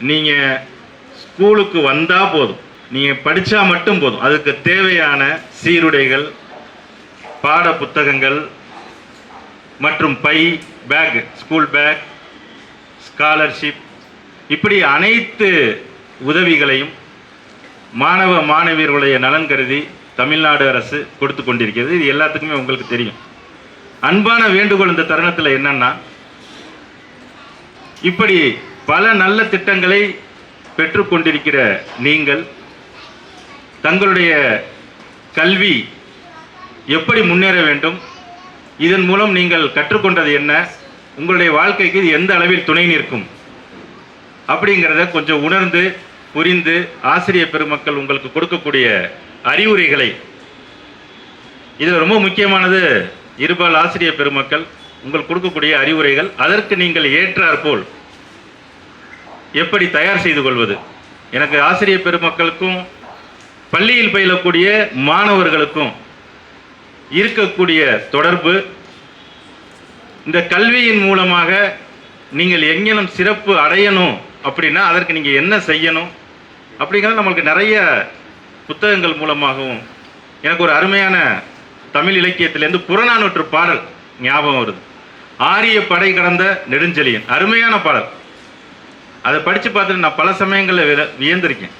நீங்கள் ஸ்கூலுக்கு வந்தால் போதும். நீங்கள் படித்தா மட்டும் போதும். அதுக்கு தேவையான சீருடைகள் பாட புத்தகங்கள் மற்றும் பை பேக் ஸ்கூல் பேக் ஸ்காலர்ஷிப் இப்படி அனைத்து உதவிகளையும் மாணவ மாணவியர்களுடைய நலன் கருதி தமிழ்நாடு அரசு கொடுத்து கொண்டிருக்கிறது. இது எல்லாத்துக்குமே உங்களுக்கு தெரியும். அன்பான வேண்டுகோள் இந்த தருணத்தில் என்னன்னா இப்படி பல நல்ல திட்டங்களை பெற்றுக்கொண்டிருக்கிற நீங்கள் தங்களுடைய கல்வி எப்படி முன்னேற வேண்டும் இதன் மூலம் நீங்கள் கற்றுக்கொண்டது என்ன உங்களுடைய வாழ்க்கைக்கு இது எந்த அளவில் துணை நிற்கும் அப்படிங்கிறத கொஞ்சம் உணர்ந்து புரிந்து ஆசிரியர் பெருமக்கள் உங்களுக்கு கொடுக்கக்கூடிய அறிவுரைகளை. இது ரொம்ப முக்கியமானது இருபால் ஆசிரியர் பெருமக்கள் உங்களுக்கு கொடுக்கக்கூடிய அறிவுரைகள் அதற்கு நீங்கள் ஏற்றாற்போல் எப்படி தயார் செய்து கொள்வது? எனக்கு ஆசிரியர் பெருமக்களுக்கும் பள்ளியில் பயிலக்கூடிய மாணவர்களுக்கும் இருக்கக்கூடிய தொடர்பு இந்த கல்வியின் மூலமாக நீங்கள் எங்கேனும் சிறப்பு அடையணும் அப்படின்னா அதற்கு நீங்கள் என்ன செய்யணும்? அப்படிங்கிறது நம்மளுக்கு நிறைய புத்தகங்கள் மூலமாகவும் எனக்கு ஒரு அருமையான தமிழ் இலக்கியத்திலேருந்து புறநானூற்று பாடல் ஞாபகம் வருது. ஆரிய படை கடந்த நெடுஞ்செலியன் அருமையான பாடல். அதை படித்து பார்த்துட்டு நான் பல சமயங்களில் வித- வியந்திருக்கேன்.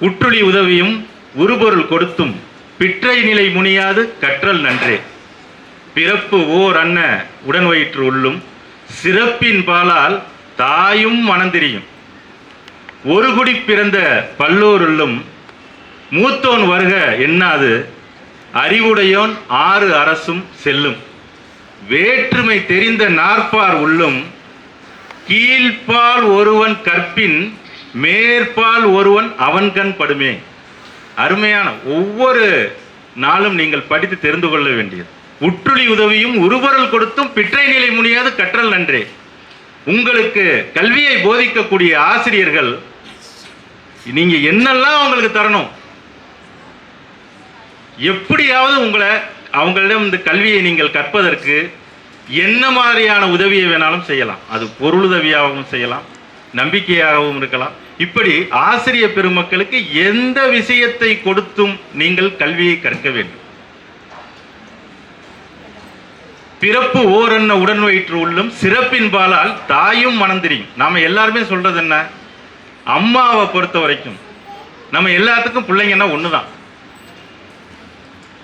உற்றுளி உதவியும் உருபொருள் கொடுத்தும் பிற்றை நிலை முனியாது கற்றல் நன்றே. பிறப்பு ஓர் அன்ன உடன் வயிற்று உள்ளும் சிறப்பின் பாலால் தாயும் மணந்திரியும் ஒரு குடி பிறந்த பல்லோருள்ளும் மூத்தோன் வருக எண்ணாது அறிவுடையோன் ஆறு அரசும் செல்லும். வேற்றுமை தெரிந்த நாற்பார் உள்ளும் கீழ்ப்பால் ஒருவன் கற்பின் மேற்பால் ஒருவன் அவன்கண் படுமே. அருமையான ஒவ்வொரு நாளும் நீங்கள் படித்து தெரிந்து கொள்ள வேண்டியது. உற்றுளி உதவியும் உருவரல் கொடுத்தும் பிற்றை நிலை முடியாது கற்றல் நன்றே. உங்களுக்கு கல்வியை போதிக்கக்கூடிய ஆசிரியர்கள் நீங்க என்னெல்லாம் அவங்களுக்கு தரணும்? எப்படியாவது உங்களை அவங்களிடம் இந்த கல்வியை நீங்கள் கற்பதற்கு என்ன மாதிரியான உதவியை வேணாலும் செய்யலாம். அது பொருளுதவியாகவும் செய்யலாம் நம்பிக்கையாகவும் இருக்கலாம். இப்படி ஆசிரியர் பெருமக்களுக்கு எந்த விஷயத்தை கொடுத்தும் நீங்கள் கல்வியை கற்க வேண்டும். பிறப்பு ஓரென்ன உடன் வயிற்று உள்ளும் சிறப்பின் பாலால் தாயும் மணந்திரியும் நாம எல்லாருமே சொல்றது என்ன? அம்மாவை பொறுத்த வரைக்கும். நம்ம எல்லாத்துக்கும் பிள்ளைங்கன்னா ஒண்ணுதான்.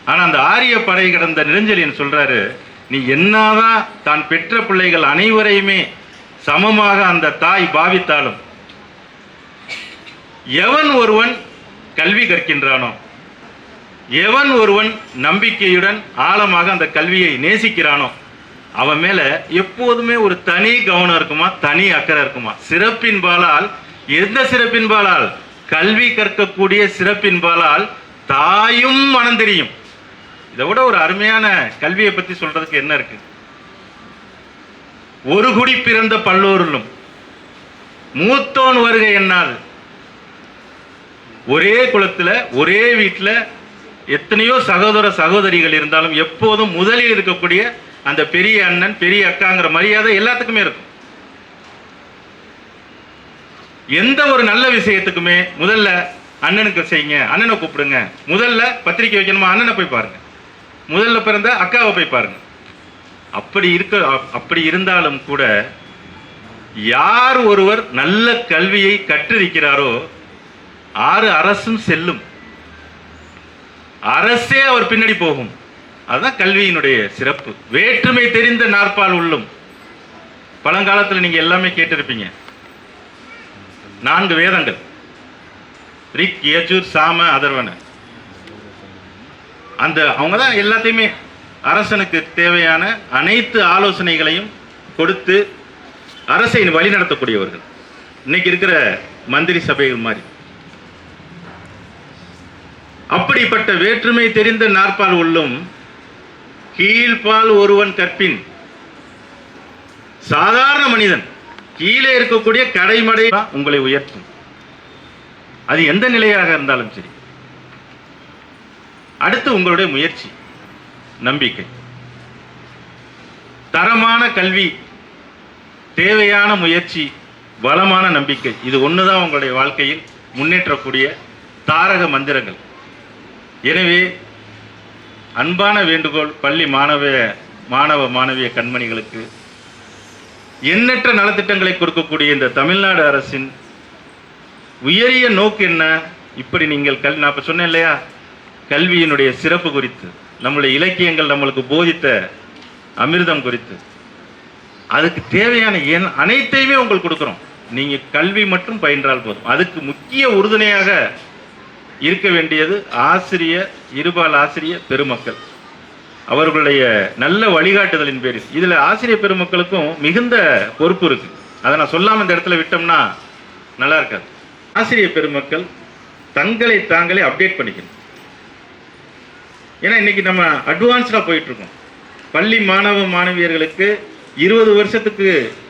ஆனா அந்த ஆரிய படை கடந்த நிரஞ்சலியன் சொல்றாரு நீ என்னதான் தான் பெற்ற பிள்ளைகள் அனைவரையுமே சமமாக அந்த தாய் பாவித்தாலும் எவன் ஒருவன் கல்வி கற்கின்றானோ எவன் ஒருவன் நம்பிக்கையுடன் ஆழமாக அந்த கல்வியை நேசிக்கிறானோ அவன் மேல எப்போதுமே ஒரு தனி கவனம் இருக்குமா தனி அக்கறை இருக்குமா? சிறப்பின் பாலால் எந்த சிறப்பின் பாலால் கல்வி கற்கக்கூடிய சிறப்பின் பாலால் தாயும் மனம் தெரியும். இதை விட ஒரு அருமையான கல்வியை பற்றி சொல்றதுக்கு என்ன இருக்கு? ஒரு குடி பிறந்த பல்லோரிலும் மூத்தோன் வருகை என்னால். ஒரே குலத்தில் ஒரே வீட்டில் எத்தனையோ சகோதர சகோதரிகள் இருந்தாலும் எப்போதும் முதலில் இருக்கக்கூடிய அந்த பெரிய அண்ணன் பெரிய அக்காங்கிற மரியாதை எல்லாத்துக்குமே இருக்கும். எந்த ஒரு நல்ல விஷயத்துக்குமே முதல்ல அண்ணனுக்கு செய்யுங்க அண்ணனை கூப்பிடுங்க. முதல்ல பத்திரிக்கை வைக்கணுமா அண்ணனை போய் பாருங்க. முதல்ல பிறந்த அக்காவை போய் பாருங்க. அப்படி இருக்க அப்- அப்படி இருந்தாலும் கூட யார் ஒருவர் நல்ல கல்வியை கற்றிருக்கிறாரோ ஆறு அரசும் செல்லும். அரசே அவர் பின்னாடி போகும். அதுதான் கல்வியினுடைய சிறப்பு. வேற்றுமை தெரிந்த நாற்பால் உள்ளும். பழங்காலத்தில் நீங்கள் எல்லாமே கேட்டிருப்பீங்க. நான்கு வேதங்கள். ரிக் யஜூர் சாம அதர்வன. அந்த அவங்க தான் எல்லாத்தையுமே அரசனுக்கு தேவையான அனைத்து ஆலோசனைகளையும் கொடுத்து அரசை வழிநடத்தக்கூடியவர்கள். இன்னைக்கு இருக்கிற மந்திரி சபைகள் மாதிரி. அப்படிப்பட்ட வேற்றுமை தெரிந்த நாற்பால் உள்ளும் கீழ்பால் ஒருவன் கற்பின். சாதாரண மனிதன் கீழே இருக்கக்கூடிய கடைமடை உங்களை உயர்த்தும். அது எந்த நிலையாக இருந்தாலும் சரி. அடுத்து உங்களுடைய முயற்சி. நம்பிக்கை. தரமான கல்வி தேவையான முயற்சி வளமான நம்பிக்கை இது ஒன்று தான் உங்களுடைய வாழ்க்கையில் முன்னேற்றக்கூடிய தாரக மந்திரங்கள். எனவே அன்பான வேண்டுகோள் பள்ளி மாணவ மாணவ மாணவிய கண்மணிகளுக்கு எண்ணற்ற நலத்திட்டங்களை கொடுக்கக்கூடிய இந்த தமிழ்நாடு அரசின் உயரிய நோக்கு என்ன? இப்படி நீங்கள் கல் நான் இப்போ சொன்னேன் இல்லையா? கல்வியினுடைய சிறப்பு குறித்து நம்முடைய இலக்கியங்கள் நம்மளுக்கு போதித்த அமிர்தம் குறித்து. அதுக்கு தேவையான என் அனைத்தையுமே உங்களுக்கு கொடுக்குறோம். நீங்கள் கல்வி மட்டும் பயின்றால் போதும். அதுக்கு முக்கிய உறுதுணையாக இருக்க வேண்டியது ஆசிரியர் இருபால் ஆசிரிய பெருமக்கள். அவர்களுடைய நல்ல வழிகாட்டுதலின் பேரில். இதில் ஆசிரியர் பெருமக்களுக்கும் மிகுந்த பொறுப்பு இருக்குது அதை நான் சொல்லாமல் இந்த இடத்துல விட்டோம்னா நல்லா இருக்காது. ஆசிரியர் பெருமக்கள் தங்களை தாங்களே அப்டேட் பண்ணிக்கணும். ஏன்னா இன்னைக்கு நம்ம அட்வான்ஸ்டாக போயிட்டு இருக்கோம் பள்ளி மாணவ மாணவியர்களுக்கு இருபது வருஷத்துக்கு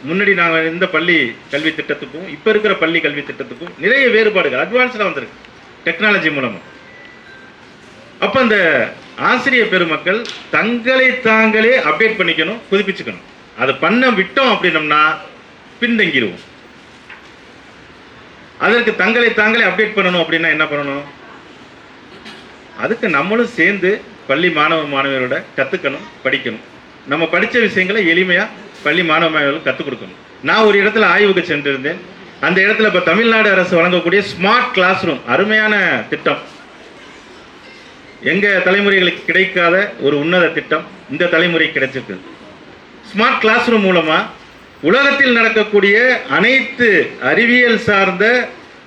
முன்னாடி நாங்கள் இந்த பள்ளி கல்வி திட்டத்துக்கும் இப்போ இருக்கிற பள்ளி கல்வி திட்டத்துக்கும் நிறைய வேறுபாடுகள் அட்வான்ஸ்டாக வந்திருக்கு டெக்னாலஜி மூலமாக அப்போ அந்த ஆசிரியர் பெருமக்கள் தங்களை தாங்களே அப்டேட் பண்ணிக்கணும் புதுப்பிச்சுக்கணும். அதை பண்ண விட்டோம் அப்படின்னம்னா பின்தங்கிடுவோம். அதற்கு தங்களை தாங்களே அப்டேட் பண்ணணும் அப்படின்னா என்ன பண்ணணும்? அதுக்கு நம்மளும் சேர்ந்து பள்ளி மாணவ மாணவியரோட கற்றுக்கணும் படிக்கணும். நம்ம படித்த விஷயங்களை எளிமையாக பள்ளி மாணவ மாணவர்களுக்கு கற்றுக் கொடுக்கணும். நான் ஒரு இடத்துல ஆய்வுக்கு சென்றிருந்தேன். அந்த இடத்துல இப்போ தமிழ்நாடு அரசு வழங்கக்கூடிய ஸ்மார்ட் கிளாஸ் ரூம் அருமையான திட்டம். எங்கள் தலைமுறைகளுக்கு கிடைக்காத ஒரு உன்னத திட்டம் இந்த தலைமுறை கிடைச்சிருக்கு. ஸ்மார்ட் கிளாஸ் ரூம் மூலமாக உலகத்தில் நடக்கக்கூடிய அனைத்து அறிவியல் சார்ந்த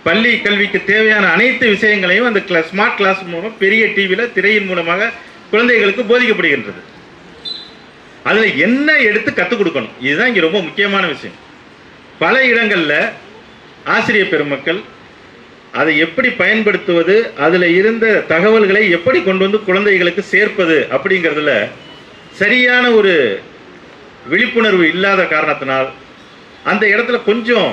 பள்ளி கல்விக்கு தேவையான அனைத்து விஷயங்களையும் அந்த கிளாஸ் ஸ்மார்ட் கிளாஸ் மூலம் பெரிய டிவியில் திரையின் மூலமாக குழந்தைகளுக்கு போதிக்கப்படுகின்றது. அதில் என்ன எடுத்து கற்றுக் கொடுக்கணும்? இதுதான் இங்கே ரொம்ப முக்கியமான விஷயம். பல இடங்களில் ஆசிரியர் பெருமக்கள் அதை எப்படி பயன்படுத்துவது அதில் இருந்த தகவல்களை எப்படி கொண்டு வந்து குழந்தைகளுக்கு சேர்ப்பது அப்படிங்கிறதுல சரியான ஒரு விழிப்புணர்வு இல்லாத காரணத்தினால் அந்த இடத்துல கொஞ்சம்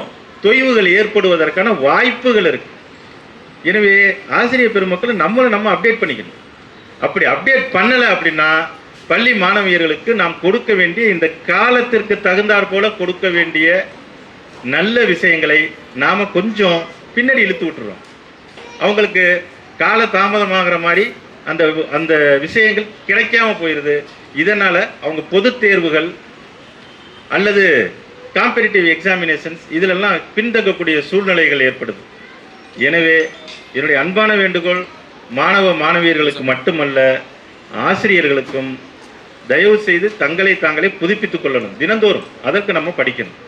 தொய்வுகள் ஏற்படுவதற்கான வாய்ப்புகள் இருக்கு. எனவே ஆசிரியர் பெருமக்கள் நம்மளை நம்ம அப்டேட் பண்ணிக்கணும். அப்படி அப்டேட் பண்ணலை அப்படின்னா பள்ளி மாணவியர்களுக்கு நாம் கொடுக்க வேண்டிய இந்த காலத்திற்கு தகுந்தாற் போல கொடுக்க வேண்டிய நல்ல விஷயங்களை நாம் கொஞ்சம் பின்னாடி இழுத்து விட்டுறோம். அவங்களுக்கு கால தாமதமாகிற மாதிரி அந்த அந்த விஷயங்கள் கிடைக்காம போயிடுது இதனால் அவங்க பொதுத் தேர்வுகள் அல்லது காம்படிட்டிவ் எக்ஸாமினேஷன்ஸ் இதிலெல்லாம் பின்தங்கக்கூடிய சூழ்நிலைகள் ஏற்படுது. எனவே என்னுடைய அன்பான வேண்டுகோள் மாணவ மாணவியர்களுக்கு மட்டுமல்ல ஆசிரியர்களுக்கும் தயவு செய்து தங்களை தாங்களே புதுப்பித்துக் கொள்ளணும். தினந்தோறும் அதற்கு நம்ம படிக்கணும்.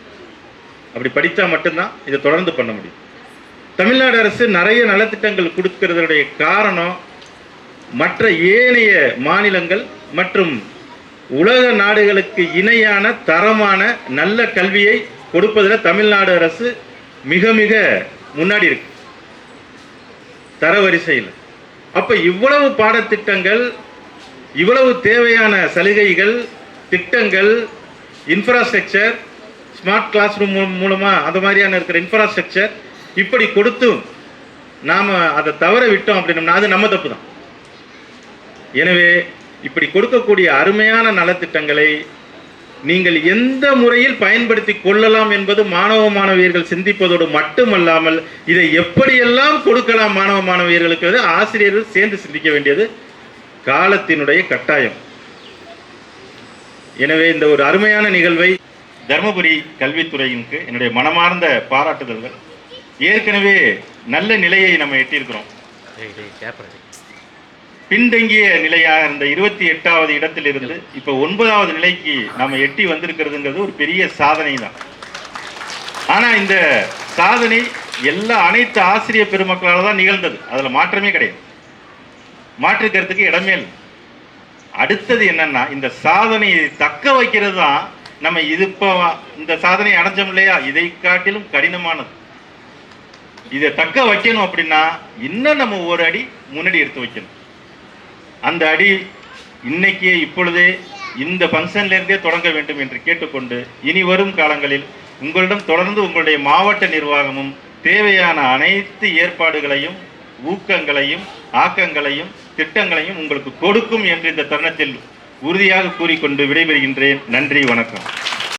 அப்படி படித்தா மட்டும்தான் இதை தொடர்ந்து பண்ண முடியும். தமிழ்நாடு அரசு நிறைய நலத்திட்டங்கள் கொடுக்கறதனுடைய காரணம் மற்ற ஏனைய மாநிலங்கள் மற்றும் உலக நாடுகளுக்கு இணையான தரமான நல்ல கல்வியை கொடுப்பதில் தமிழ்நாடு அரசு மிக மிக முன்னாடி இருக்கு. தரவரிசையில். அப்போ இவ்வளவு பாடத்திட்டங்கள் இவ்வளவு தேவையான சலுகைகள் திட்டங்கள் இன்ஃப்ராஸ்ட்ரக்சர் ஸ்மார்ட் கிளாஸ் ரூம் மூலமாக அந்த மாதிரியான இருக்கிற இன்ஃப்ராஸ்ட்ரக்சர் இப்படி கொடுத்தும் நாம் அதை தவற விட்டோம் அப்படின்னம்னா அது நம்ம தப்பு தான். எனவே இப்படி கொடுக்கக்கூடிய அருமையான நலத்திட்டங்களை நீங்கள் எந்த முறையில் பயன்படுத்தி கொள்ளலாம் என்பது மாணவ மாணவியர்கள் சிந்திப்பதோடு மட்டுமல்லாமல் இதை எப்படியெல்லாம் கொடுக்கலாம் மாணவ மாணவியர்களுக்கு ஆசிரியர்கள் சேர்ந்து சிந்திக்க வேண்டியது காலத்தினுடைய கட்டாயம். எனவே இந்த ஒரு அருமையான நிகழ்வை தருமபுரி கல்வித்துறையினுக்கு என்னுடைய மனமார்ந்த பாராட்டுதல்கள். ஏற்கனவே நல்ல நிலையை நம்ம எட்டியிருக்கிறோம். பின்தங்கிய நிலையாக இருந்த இருபத்தி எட்டாவது இடத்திலிருந்து இப்ப ஒன்பதாவது நிலைக்கு நாம எட்டி வந்திருக்கிறதுங்கிறது ஒரு பெரிய சாதனை தான் ஆனா இந்த சாதனை எல்லா அனைத்து ஆசிரியர் பெருமக்களால் தான் நிகழ்ந்தது. அதுல மாற்றமே கிடையாது. மாற்றுக்கிறதுக்கு இடமே இல்லை. அடுத்தது என்னன்னா இந்த சாதனையை தக்க வைக்கிறது தான் நம்ம இது இப்போ இந்த சாதனை அடைஞ்சோம் இல்லையா? இதை காட்டிலும் கடினமானது. இதை தக்க வைக்கணும் அப்படின்னா இன்னும் நம்ம ஒரு அடி முன்னாடி எடுத்து வைக்கணும். அந்த அடி இன்னைக்கே இப்பொழுதே இந்த ஃபங்க்ஷன்லேருந்தே தொடங்க வேண்டும் என்று கேட்டுக்கொண்டு இனி வரும் காலங்களில் உங்களிடம் தொடர்ந்து உங்களுடைய மாவட்ட நிர்வாகமும் தேவையான அனைத்து ஏற்பாடுகளையும் ஊக்கங்களையும் ஆக்கங்களையும் திட்டங்களையும் உங்களுக்கு கொடுக்கும் என்று இந்த தருணத்தில் உறுதியாக கூறிக்கொண்டு விடைபெறுகின்றேன். நன்றி வணக்கம்.